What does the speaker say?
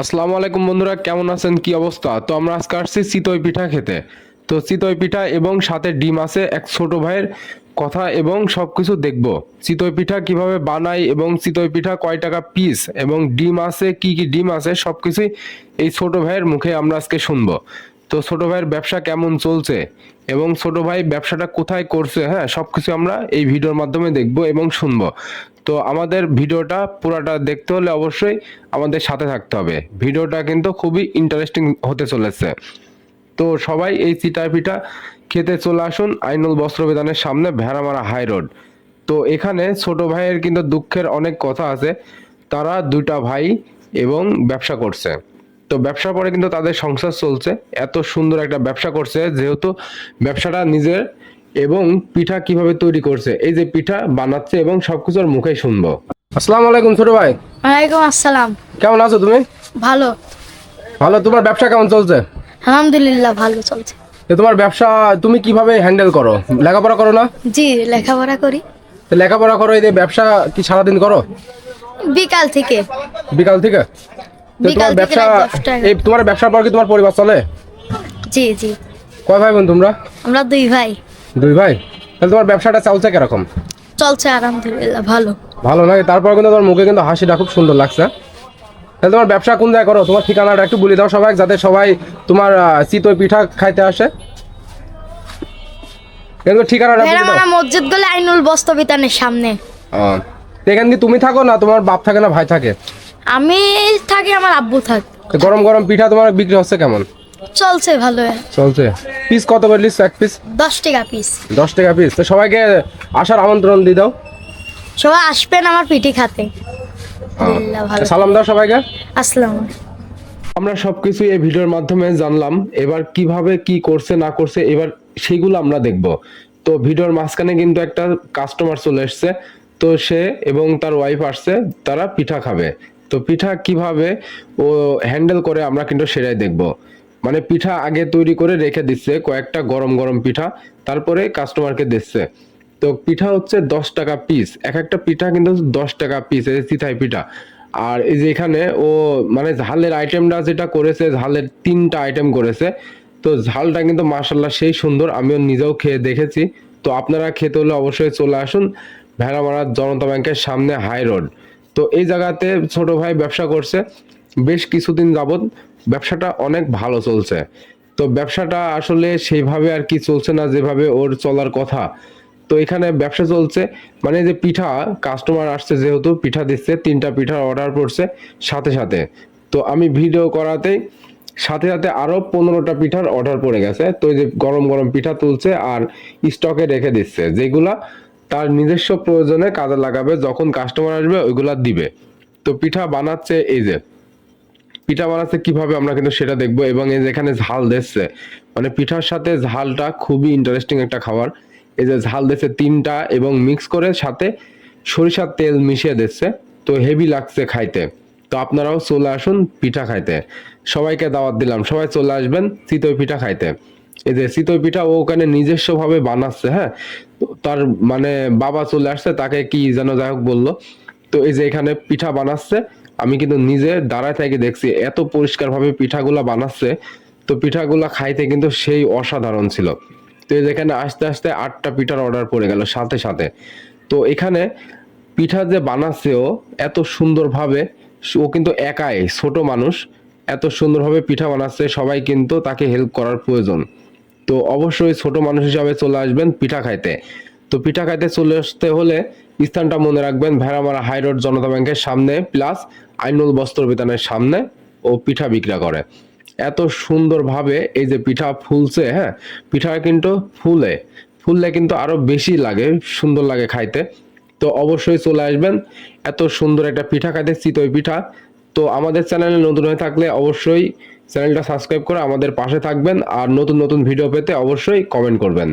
আসসালামু আলাইকুম বন্ধুরা, কেমন আছেন? কি অবস্থা? তো আমরা আজকে আসছি চিতই পিঠা খেতে। তো চিতই পিঠা এবং সাথে ডিম আছে, এক ছোট ভাইয়ের কথা এবং সব কিছু দেখব। চিতই পিঠা কীভাবে বানাই এবং চিতই পিঠা কয় টাকা পিস এবং ডিম আছে, কি কি ডিম আছে সব কিছুই এই ছোট ভাইয়ের মুখে আমরা আজকে শুনব। তো ছোট ভাইয়ের ব্যবসা কেমন চলছে? এবং ছোট ভাই ব্যবসাটা কোথায় করছে? হ্যাঁ সবকিছু আমরা এই ভিডিওর মাধ্যমে দেখব এবং শুনব। তো আমাদের ভিডিওটা পুরাটা দেখতে হলে অবশ্যই আমাদের সাথে থাকতে হবে। ভিডিওটা কিন্তু খুবই ইন্টারেস্টিং হতে চলেছে। তো সবাই এই চিটা পিঠা খেতে চলে আসুন আইনুল বস্ত্র বিধানের সামনে ভেড়ামারা হাই রোড। তো এখানে ছোট ভাইয়ের কিন্তু দুঃখের অনেক কথা আছে। তারা দুইটা ভাই এবং ব্যবসা করছে। তো ব্যবসার পরে কিন্তু তাদের সংসার চলছে। এত সুন্দর একটা ব্যবসা করছে যেহেতু ব্যবসাটা নিজের এবং পিঠা কীভাবে তৈরি করছে এই যে পিঠা বানাচ্ছে এবং সবকিছুর মুখে শুনব। আসসালামু আলাইকুম ছোট ভাই। ওয়ালাইকুম আসসালাম। কেমন আছো তুমি? ভালো। ভালো তোমার ব্যবসা কেমন চলছে? আলহামদুলিল্লাহ ভালো চলছে। তো তোমার ব্যবসা তুমি কীভাবে হ্যান্ডেল করো? লেখাপড়া করো না? জি লেখাপড়া করি। তো লেখাপড়া করো এই যে ব্যবসা কি সারাদিন করো? বিকাল থেকে। বিকাল থেকে? তোমার ব্যবসা এই তোমার ব্যবসার পর কি তোমার পরিবার চলে? জি জি। কয় ভাই বোন তোমরা? আমরা দুই ভাই। দুই ভাই? তাহলে তোমার ব্যবসাটা চলছে কীরকম? চলছে আলহামদুলিল্লাহ ভালো। ভালো তারপর কিন্তু তোমার মুখে কিন্তু হাসিটা খুব সুন্দর লাগছে। তাহলে তোমার ব্যবসা কোন জায়গায় করো? তোমার ঠিকানাটা একটু বলে দাও সবাই যাতে সবাই তোমার চিতই পিঠা খাইতে আসে। কিন্তু ঠিকানাটা বলে দাও। মসজিদ গলে আইনুল বস্তবিতানের সামনে। এখানে কি তুমি থাকো না তোমার বাপ থাকে না ভাই থাকে? আমি থাকি আমার আব্বু থাক। তো গরম গরম পিঠা তোমার বিক্রি হচ্ছে কেমন? চলছে ভালো। চলছে। পিস কত করে লিস এক পিস দশ টাকা পিস দশ টাকা পিস তো সবাইকে আসার আমন্ত্রণ দিয়ে দাও। সবাই আসবেন আমার পিঠি খাতে। আলহামদুলিল্লাহ ভালো। সালাম দাও সবাইকে। আসসালাম আমরা সবকিছু এই ভিডিওর মাধ্যমে জানলাম। এবার কীভাবে কি করছে না করছে এবার সেগুলো আমরা দেখব। তো ভিডিওর মাঝখানে কিন্তু একটা কাস্টমার চলে এসছে। তো সে এবং তার ওয়াইফ আসছে তারা পিঠা খাবে। তো পিঠা কীভাবে ও হ্যান্ডেল করে আমরা কিন্তু সেটাই দেখব। মানে পিঠা আগে তৈরি করে রেখে দিচ্ছে, কয়েকটা গরম গরম পিঠা, তারপরে কাস্টমারকে দিচ্ছে। তো পিঠা হচ্ছে দশ টাকা পিস এক একটা পিঠা কিন্তু দশ টাকা পিস এই যে চিথাই পিঠা। আর এই যে এখানে ও মানে ঝালের আইটেমটা যেটা করেছে, ঝালের তিনটা আইটেম করেছে, তো ঝালটা কিন্তু মার্শাল্লাহ সেই সুন্দর, আমিও নিজেও খেয়ে দেখেছি। তো আপনারা খেতে হলে অবশ্যই চলে আসুন ভেড়ামারা জনতা ব্যাংকের সামনে হাই রোড তো এই জায়গাতে ছোট ভাই ব্যবসা করছে। বেশ কিছুদিন যাবৎ ব্যবসাটা অনেক ভালো চলছে। তো ব্যবসাটা আসলে সেইভাবে আর কি চলছে না যেভাবে ওর চলার কথা। তো এখানে ব্যবসা চলছে মানে যে পিঠা কাস্টমার আসছে যেহেতু, পিঠা দিচ্ছে, তিনটা পিঠার অর্ডার পড়ছে সাথে সাথে। তো আমি ভিডিও করাতেই সাথে সাথে আরও পনেরোটা পিঠার অর্ডার পড়ে গেছে। তো এই যে গরম গরম পিঠা তুলছে আর স্টকে রেখে দিচ্ছে। যেগুলা তার নিজস্ব প্রয়োজনে কাজে লাগাবে, যখন কাস্টমার আসবে, ওইগুলা দিবে। তো পিঠা বানাচ্ছে এই যে, পিঠা বানাচ্ছে কীভাবে আমরা কিন্তু সেটা দেখব, এবং এই যে এখানে ঝাল দিচ্ছে। মানে পিঠার সাথে ঝালটা খুবই ইন্টারেস্টিং একটা খাবার। এই যে ঝাল দিচ্ছে তিনটা, এবং মিক্স করে সাথে সরিষার তেল মিশিয়ে দিচ্ছে। তো হেভি লাগছে খাইতে। তো আপনারাও চলে আসুন পিঠা খাইতে। সবাইকে দাওয়াত দিলাম। সবাই চলে আসবেন চিতই পিঠা খাইতে। এই যে চিতই পিঠা ও ওখানে নিজস্ব ভাবে বানাচ্ছে হ্যাঁ? তার মানে বাবা চলে আসছে, তাকে কি যেন যাই হোক বলল। তো এই যে এখানে পিঠা বানাচ্ছে, আমি কিন্তু নিজে দাঁড়ায় থেকে দেখছি, এত পরিষ্কার ভাবে পিঠাগুলা বানাচ্ছে। তো পিঠাগুলা খাইতে কিন্তু সেই অসাধারণ ছিল। তো এই যেখানে আস্তে আস্তে আটটা পিঠার অর্ডার পড়ে গেল সাথে সাথে। তো এখানে পিঠা যে বানাচ্ছে ও এত সুন্দরভাবে, ও কিন্তু একাই, ছোট মানুষ, এত সুন্দরভাবে পিঠা বানাচ্ছে, সবাই কিন্তু তাকে হেল্প করার প্রয়োজন। তো অবশ্যই ছোট মানুষ হিসাবে চলে আসবেন পিঠা খাইতে। তো পিঠা খাইতে চলে আসতে হলে স্থানটা মনে রাখবেন ভেড়ামারা হাই রোড জনতা ব্যাংকের সামনে প্লাস আইনুল বস্ত্র বিতানের সামনে ও পিঠা বিক্রি করে। এত সুন্দরভাবে এই যে পিঠা ফুলছে হ্যাঁ পিঠা কিন্তু ফুলে। ফুললে কিন্তু আরও বেশি লাগে, সুন্দর লাগে খাইতে। তো অবশ্যই চলে আসবেন। এত সুন্দর একটা পিঠা খাইতে, চিতই পিঠা। তো আমাদের চ্যানেলে নতুন হয়ে থাকলে অবশ্যই চ্যানেলটা সাবস্ক্রাইব করে আমাদের পাশে থাকবেন আর নতুন নতুন ভিডিও পেতে অবশ্যই কমেন্ট করবেন।